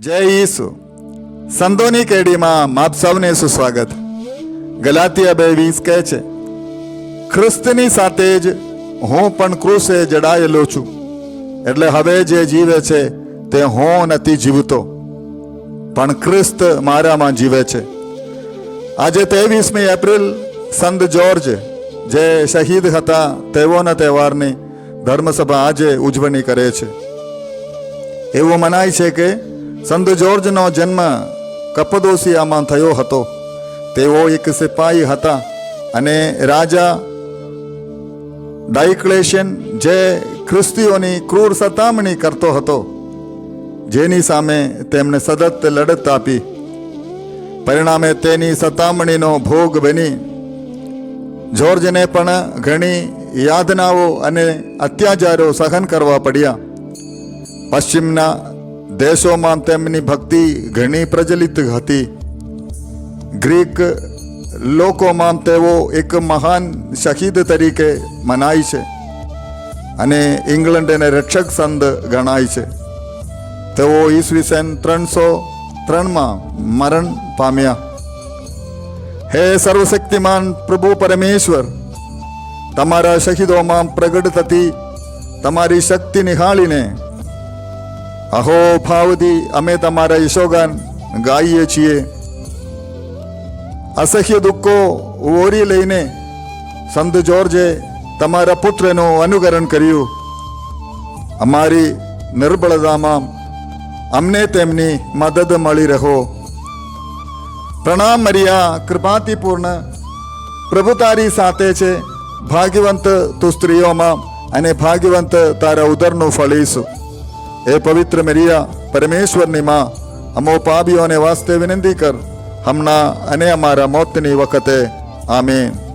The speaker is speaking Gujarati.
જય ઈસુ. સંતોની કેડીમાં માપ સૌને સુસ્વાગત. ગલાતિયા બે વીસ કહે છે, ખ્રિસ્તની સાથે જ હું પણ ક્રુસે જડાયેલો છું. એટલે હવે જે જીવે છે, તે હું નથી જીવતો. પણ ખ્રિસ્ત મારામાં જીવે છે. આજે ત્રેવીસમી એપ્રિલ, સંત જ્યોર્જ જે શહીદ હતા તેઓના તહેવારની ધર્મસભા આજે ઉજવણી કરે છે. એવું મનાય છે કે સંત જ્યોર્જનો જન્મ કપદોસિયામાં થયો હતો. તેઓ એક સિપાહી હતા અને રાજા ડાઇક્લેશન જે ખ્રિસ્તીઓની ક્રૂર સતામણી કરતો હતો, જેની સામે તેમણે સતત લડત આપી. પરિણામે તેની સતામણીનો ભોગ બની. જ્યોર્જને પણ ઘણી યાતનાઓ અને અત્યાચારો સહન કરવા પડ્યા. પશ્ચિમના દેશોમાં તેમની ભક્તિ ઘણી પ્રચલિત હતી. ગ્રીક લોકોમાં તેઓ એક મહાન શહીદ તરીકે મનાય છે અને ઇંગ્લેન્ડ એને રક્ષક સંત ગણાય છે. તેઓ ઈસવીસન ત્રણસો ત્રણમાં મરણ પામ્યા. હે સર્વશક્તિમાન પ્રભુ પરમેશ્વર, તમારા શહીદોમાં પ્રગટ થતી તમારી શક્તિ નિહાળીને અહો ભાવથી અમે તમારા યશોગાન ગાઈએ છીએ. અસહ્ય દુઃખો ઓરી લઈને સંત જોર્જે તમારા પુત્રનું અનુકરણ કર્યું. અમારી નિર્બળતામાં અમને તેમની મદદ મળી રહો. પ્રણામ મર્યા, કૃપાતિપૂર્ણ. પ્રભુ તારી સાથે છે. ભાગ્યવંત તું સ્ત્રીઓમાં અને ભાગ્યવંત તારા ઉદરનું ફળીશું એ પવિત્ર મરિયા, પરમેશ્વરની માં, અમો પાપીઓને વાસ્તે વિનંતી કર. હમણાં અને અમારા મોતની વખતે. આમીન.